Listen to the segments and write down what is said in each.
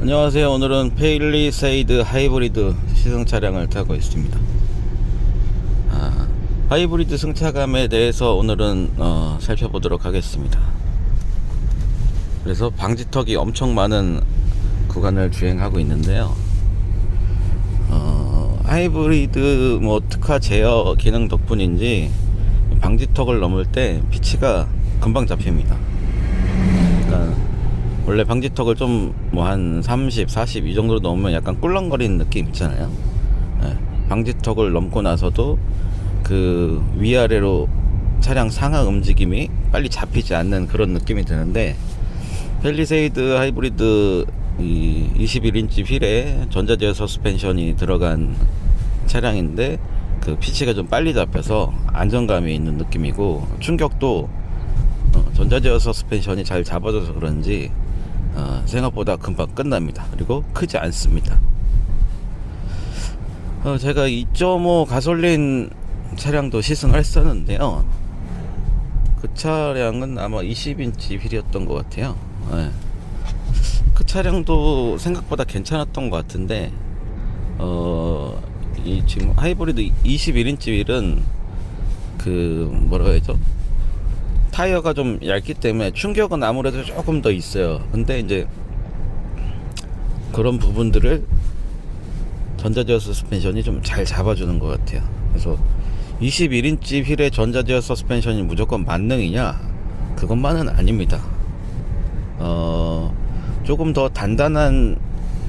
안녕하세요. 오늘은 페일리세이드 하이브리드 시승 차량을 타고 있습니다. 아, 하이브리드 승차감에 대해서 오늘은 어, 살펴보도록 하겠습니다. 그래서 방지턱이 엄청 많은 구간을 주행하고 있는데요. 어, 하이브리드 뭐 특화 제어 기능 덕분인지 방지턱을 넘을 때 피치가 금방 잡힙니다. 원래 방지턱을 좀 뭐 한 30, 40 이 정도로 넘으면 약간 꿀렁거리는 느낌 있잖아요. 예, 방지턱을 넘고 나서도 그 위아래로 차량 상하 움직임이 빨리 잡히지 않는 그런 느낌이 드는데 펠리세이드 하이브리드 이 21인치 휠에 전자제어 서스펜션이 들어간 차량인데 그 피치가 좀 빨리 잡혀서 안정감이 있는 느낌이고 충격도 어, 전자제어 서스펜션이 잘 잡아줘서 그런지 어, 생각보다 금방 끝납니다. 그리고 크지 않습니다. 어, 제가 2.5 가솔린 차량도 시승을 했었는데요. 그 차량은 아마 20인치 휠이었던 것 같아요. 예. 그 차량도 생각보다 괜찮았던 것 같은데, 어, 이 지금 하이브리드 21인치 휠은 그 뭐라고 해야죠? 타이어가 좀 얇기 때문에 충격은 아무래도 조금 더 있어요. 근데 이제 그런 부분들을 전자제어 서스펜션이 좀 잘 잡아주는 것 같아요. 그래서 21인치 휠의 전자제어 서스펜션이 무조건 만능이냐? 그것만은 아닙니다. 어, 조금 더 단단한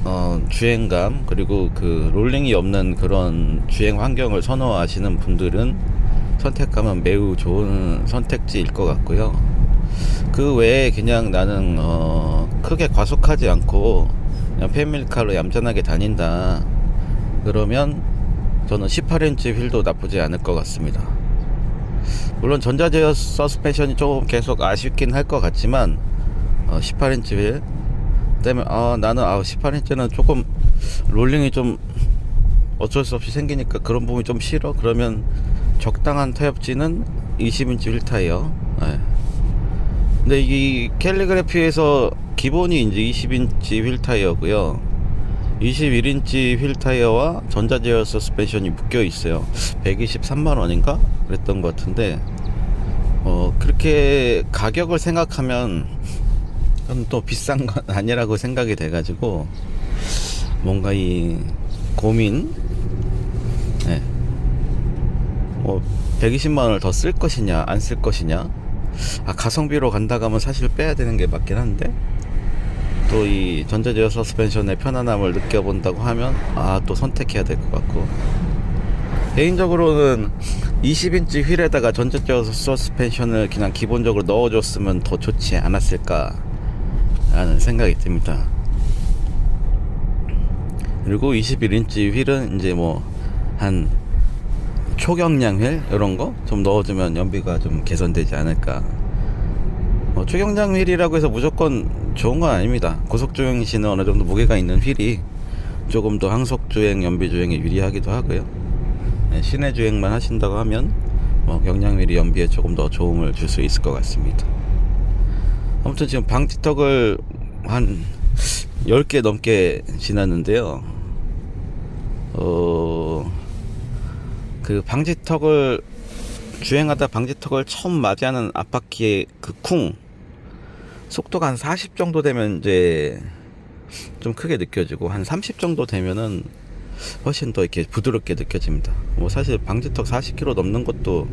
어, 주행감 그리고 그 롤링이 없는 그런 주행 환경을 선호하시는 분들은 선택하면 매우 좋은 선택지일 것 같고요. 그 외에 그냥 나는 어, 크게 과속하지 않고 그냥 패밀리카로 얌전하게 다닌다. 그러면 저는 18인치 휠도 나쁘지 않을 것 같습니다. 물론 전자제어 서스펜션이 조금 계속 아쉽긴 할 것 같지만 어, 18인치 휠 때문에 아 나는 아 18인치는 조금 롤링이 좀 어쩔 수 없이 생기니까 그런 부분이 좀 싫어 그러면 적당한 타협지는 20인치 휠 타이어 예. 근데 이 캘리그래피에서 기본이 이제 20인치 휠 타이어고요 21인치 휠 타이어와 전자제어 서스펜션이 묶여 있어요 123만 원인가 그랬던 것 같은데 어 그렇게 가격을 생각하면 또 비싼 건 아니라고 생각이 돼가지고 뭔가 이 고민 네. 뭐 120만 원을 더 쓸 것이냐 안 쓸 것이냐. 아 가성비로 간다 하면 사실 빼야 되는 게 맞긴 한데. 또 이 전자제어 서스펜션의 편안함을 느껴본다고 하면 아 또 선택해야 될 것 같고. 개인적으로는 20인치 휠에다가 전자제어 서스펜션을 그냥 기본적으로 넣어줬으면 더 좋지 않았을까 라는 생각이 듭니다. 그리고 21인치 휠은 이제 뭐 한 초경량 휠 이런 거 좀 넣어주면 연비가 좀 개선되지 않을까. 뭐 초경량 휠이라고 해서 무조건 좋은 건 아닙니다. 고속 주행 시는 어느 정도 무게가 있는 휠이 조금 더 항속 주행, 연비 주행에 유리하기도 하고요. 네, 시내 주행만 하신다고 하면 뭐 경량 휠이 연비에 조금 더 도움을 줄 수 있을 것 같습니다. 아무튼 지금 방지턱을 한 10개 넘게 지났는데요. 어, 그 방지턱을 주행하다 방지턱을 처음 맞이하는 앞바퀴의 그 쿵 속도가 한 40 정도 되면 이제 좀 크게 느껴지고 한 30 정도 되면은 훨씬 더 이렇게 부드럽게 느껴집니다. 뭐 사실 방지턱 40km 넘는 것도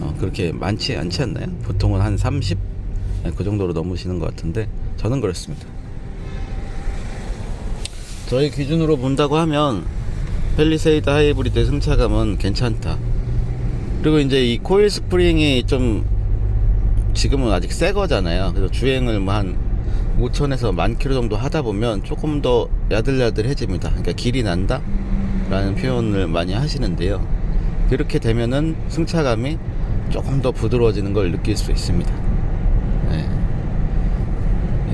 어, 그렇게 많지 않지 않나요? 보통은 한 30? 네, 그 정도로 넘으시는 것 같은데 저는 그렇습니다. 저희 기준으로 본다고 하면 펠리세이드 하이브리드 승차감은 괜찮다. 그리고 이제 이 코일 스프링이 좀 지금은 아직 새 거잖아요. 그래서 주행을 뭐 한 5천에서 만 킬로 정도 하다 보면 조금 더 야들야들해집니다. 그러니까 길이 난다? 라는 표현을 많이 하시는데요. 그렇게 되면은 승차감이 조금 더 부드러워지는 걸 느낄 수 있습니다. 네.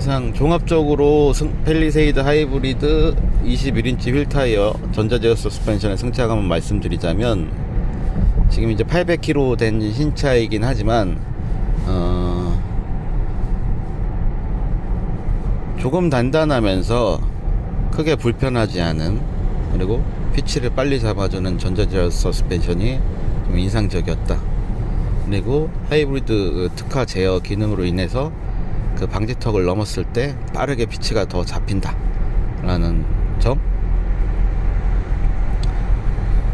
이상 종합적으로 승, 펠리세이드 하이브리드 21인치 휠 타이어 전자제어 서스펜션의 승차감을 말씀드리자면 지금 이제 800km 된 신차이긴 하지만 어, 조금 단단하면서 크게 불편하지 않은 그리고 피치를 빨리 잡아주는 전자제어 서스펜션이 좀 인상적이었다. 그리고 하이브리드 특화 제어 기능으로 인해서 그 방지턱을 넘었을 때 빠르게 피치가 더 잡힌다. 라는 점.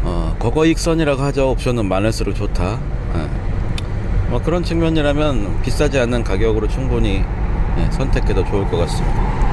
어, 거거 익선이라고 하죠. 옵션은 많을수록 좋다. 예. 뭐 그런 측면이라면 비싸지 않은 가격으로 충분히 예, 선택해도 좋을 것 같습니다.